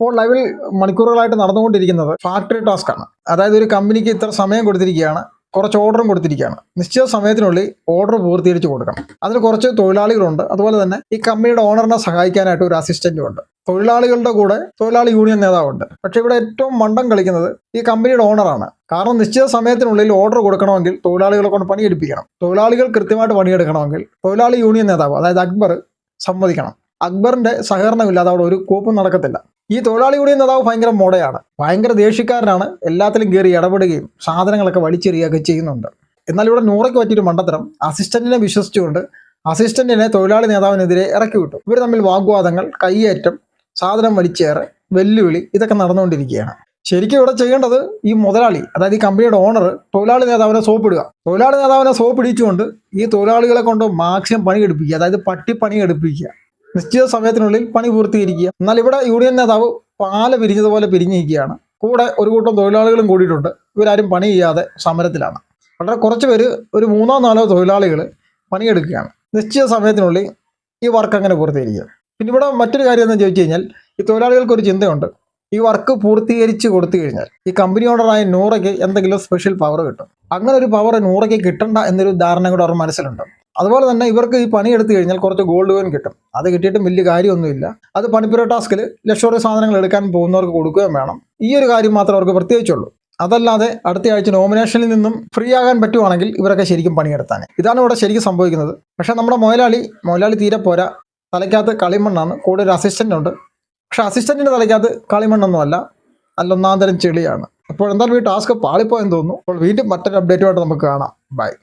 ഇപ്പോൾ ലൈവിൽ മണിക്കൂറുകളായിട്ട് നടന്നുകൊണ്ടിരിക്കുന്നത് ഫാക്ടറി ടാസ്ക് ആണ്. അതായത് ഒരു കമ്പനിക്ക് ഇത്ര സമയം കൊടുത്തിരിക്കുകയാണ് കുറച്ച് ഓർഡറും കൊടുത്തിരിക്കുകയാണ്. നിശ്ചിത സമയത്തിനുള്ളിൽ ഓർഡർ പൂർത്തീകരിച്ച് കൊടുക്കണം. അതിന് കുറച്ച് തൊഴിലാളികളുണ്ട്. അതുപോലെ തന്നെ ഈ കമ്പനിയുടെ ഓണറിനെ സഹായിക്കാനായിട്ട് ഒരു അസിസ്റ്റന്റും ഉണ്ട്. തൊഴിലാളികളുടെ കൂടെ തൊഴിലാളി യൂണിയൻ നേതാവുണ്ട്. പക്ഷേ ഇവിടെ ഏറ്റവും മണ്ടം കളിക്കുന്നത് ഈ കമ്പനിയുടെ ഓണറാണ് കാരണം നിശ്ചിത സമയത്തിനുള്ളിൽ ഓർഡർ കൊടുക്കണമെങ്കിൽ തൊഴിലാളികളെ കൊണ്ട് പണിയെടുപ്പിക്കണം. തൊഴിലാളികൾ കൃത്യമായിട്ട് പണിയെടുക്കണമെങ്കിൽ തൊഴിലാളി യൂണിയൻ നേതാവ് അതായത് അക്ബർ സമ്മതിക്കണം. അക്ബറിന്റെ സഹകരണമില്ലാതെ അവിടെ ഒരു കൂപ്പും നടക്കത്തില്ല. ഈ തൊഴിലാളി യൂണിയൻ നേതാവ് ഭയങ്കര മോടയാണ്. ഭയങ്കര ദേഷ്യക്കാരനാണ്. എല്ലാത്തിലും കയറി ഇടപെടുകയും സാധനങ്ങളൊക്കെ വലിച്ചെറിയുകയൊക്കെ ചെയ്യുന്നുണ്ട്. എന്നാൽ ഇവിടെ നൂറയ്ക്ക് പറ്റിയൊരു മണ്ടത്തരം അസിസ്റ്റന്റിനെ വിശ്വസിച്ചുകൊണ്ട് അസിസ്റ്റന്റിനെ തൊഴിലാളി നേതാവിനെതിരെ ഇറക്കി വിട്ടു ഇവർ തമ്മിൽ വാഗ്വാദങ്ങൾ കയ്യേറ്റം സാധനം വലിച്ചേറ് വെല്ലുവിളി ഇതൊക്കെ നടന്നുകൊണ്ടിരിക്കുകയാണ്. ശരിക്കും ഇവിടെ ചെയ്യേണ്ടത് ഈ മുതലാളി അതായത് ഈ കമ്പനിയുടെ ഓണർ തൊഴിലാളി നേതാവിനെ സോപ്പിടുക. തൊഴിലാളി നേതാവിനെ സോപ്പ് ഇടിച്ചുകൊണ്ട് ഈ തൊഴിലാളികളെ കൊണ്ട് മാക്സിമം പണി എടുപ്പിക്കുക അതായത് പട്ടി പണി എടുപ്പിക്കുക നിശ്ചിത സമയത്തിനുള്ളിൽ പണി പൂർത്തീകരിക്കുക. എന്നാൽ ഇവിടെ യൂണിയൻ നേതാവ് പാല പിരിഞ്ഞതുപോലെ പിരിഞ്ഞിരിക്കുകയാണ്. കൂടെ ഒരു കൂട്ടം തൊഴിലാളികളും കൂടിയിട്ടുണ്ട്. ഇവരാരും പണി ചെയ്യാതെ സമരത്തിലാണ്. വളരെ കുറച്ച് പേര് ഒരു മൂന്നോ നാലോ തൊഴിലാളികൾ പണിയെടുക്കുകയാണ്. നിശ്ചിത സമയത്തിനുള്ളിൽ ഈ വർക്ക് അങ്ങനെ പൂർത്തീകരിക്കുക. പിന്നെ ഇവിടെ മറ്റൊരു കാര്യം എന്ന് ചോദിച്ചു കഴിഞ്ഞാൽ ഈ തൊഴിലാളികൾക്ക് ഒരു ചിന്തയുണ്ട്. ഈ വർക്ക് പൂർത്തീകരിച്ച് കൊടുത്തു കഴിഞ്ഞാൽ ഈ കമ്പനി ഓണറായ നൂറയ്ക്ക് എന്തെങ്കിലും സ്പെഷ്യൽ പവർ കിട്ടും. അങ്ങനെ ഒരു പവർ നൂറയ്ക്ക് കിട്ടണ്ട എന്നൊരു ധാരണ കൂടെ അവർ മനസ്സിലുണ്ട്. അതുപോലെ തന്നെ ഇവർക്ക് ഈ പണി എടുത്തു കഴിഞ്ഞാൽ കുറച്ച് ഗോൾഡ് കോയിൻ കിട്ടും. അത് കിട്ടിയിട്ടും വലിയ കാര്യമൊന്നുമില്ല. അത് പണിപ്പുര ടാസ്കിൽ ലക്ഷറി സാധനങ്ങൾ എടുക്കാൻ പോകുന്നവർക്ക് കൊടുക്കുകയും വേണം. ഈ ഒരു കാര്യം മാത്രം അവർക്ക് പ്രത്യേകിച്ചുള്ളൂ. അതല്ലാതെ അടുത്ത ആഴ്ച നോമിനേഷനിൽ നിന്നും ഫ്രീ ആകാൻ പറ്റുവാണെങ്കിൽ ഇവരൊക്കെ ശരിക്കും പണിയെടുത്താൻ ഇതാണ് ഇവിടെ ശരിക്കും സംഭവിക്കുന്നത്. പക്ഷേ നമ്മുടെ മുതലാളി മുതലാളി തീരെ പോരാ. തലയ്ക്കകത്ത് കളിമണ്ണാണ്. കൂടെ ഒരു അസിസ്റ്റന്റ് ഉണ്ട്. പക്ഷെ അസിസ്റ്റന്റിന്റെ തലയ്ക്കകത്ത് കളിമണ്ണൊന്നുമല്ല. അല്ല നല്ല ഒന്നാം തരം ചെളിയാണ്. അപ്പോൾ എന്തായാലും ഈ ടാസ്ക് പാളിപ്പോയെന്ന് തോന്നുന്നു. അപ്പോൾ വീണ്ടും മറ്റൊരു അപ്ഡേറ്റുമായിട്ട് നമുക്ക് കാണാം. ബൈ